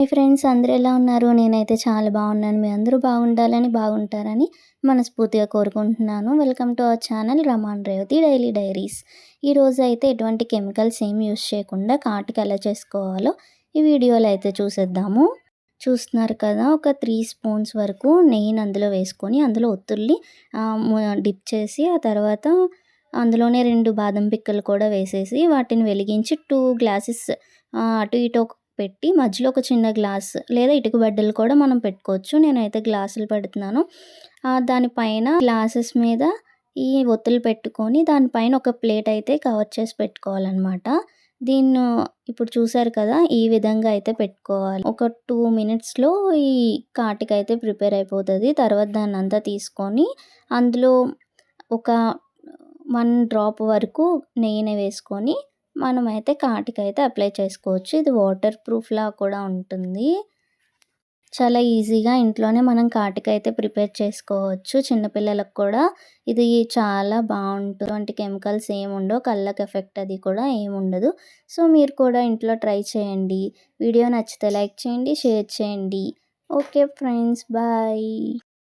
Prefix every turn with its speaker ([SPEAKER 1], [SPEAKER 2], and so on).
[SPEAKER 1] మీ friends అందరూ ఎలా ఉన్నారు? నేనైతే చాలా బాగున్నాను. మీ అందరూ బాగుండాలని బాగుంటారని మనస్ఫూర్తిగా కోరుకుంటున్నాను. Welcome to our channel Raman Revathi daily diaries ఈరోజు అయితే ఎటువంటి కెమికల్స్ ఏం యూస్ చేయకుండా కాటుకి ఎలా చేసుకోవాలో ఈ వీడియోలో అయితే చూసేద్దాము. చూస్తున్నారు కదా ఒక త్రీ స్పూన్స్ వరకు నెయ్యిని అందులో వేసుకొని అందులో ఒత్తుల్ని డిప్ చేసి ఆ తర్వాత అందులోనే రెండు బాదం పిక్కలు కూడా వేసేసి వాటిని వెలిగించి టూ గ్లాసెస్ అటు ఇటు పెట్టి మధ్యలో ఒక చిన్న గ్లాస్ లేదా ఇటుక బెడ్డలు కూడా మనం పెట్టుకోవచ్చు. నేనైతే గ్లాసులు పెడుతున్నాను. దానిపైన గ్లాసెస్ మీద ఈ ఒత్తులు పెట్టుకొని దానిపైన ఒక ప్లేట్ అయితే కవర్ చేసి పెట్టుకోవాలన్నమాట. దీన్ని ఇప్పుడు చూసారు కదా ఈ విధంగా అయితే పెట్టుకోవాలి. ఒక టూ మినిట్స్లో ఈ కాటికి అయితే ప్రిపేర్ అయిపోతుంది. తర్వాత దాన్ని అంతా తీసుకొని అందులో ఒక వన్ డ్రాప్ వరకు నెయ్యిని వేసుకొని మనమైతే కాటికైతే అప్లై చేసుకోవచ్చు. ఇది వాటర్ ప్రూఫ్లా కూడా ఉంటుంది. చాలా ఈజీగా ఇంట్లోనే మనం కాటికైతే ప్రిపేర్ చేసుకోవచ్చు. చిన్నపిల్లలకు కూడా ఇది చాలా బాగుంటుంది. వంటి కెమికల్స్ ఏముండవు కళ్ళకు ఎఫెక్ట్ అది కూడా ఏముండదు సో మీరు కూడా ఇంట్లో ట్రై చేయండి. వీడియో నచ్చితే లైక్ చేయండి షేర్ చేయండి. Okay friends bye.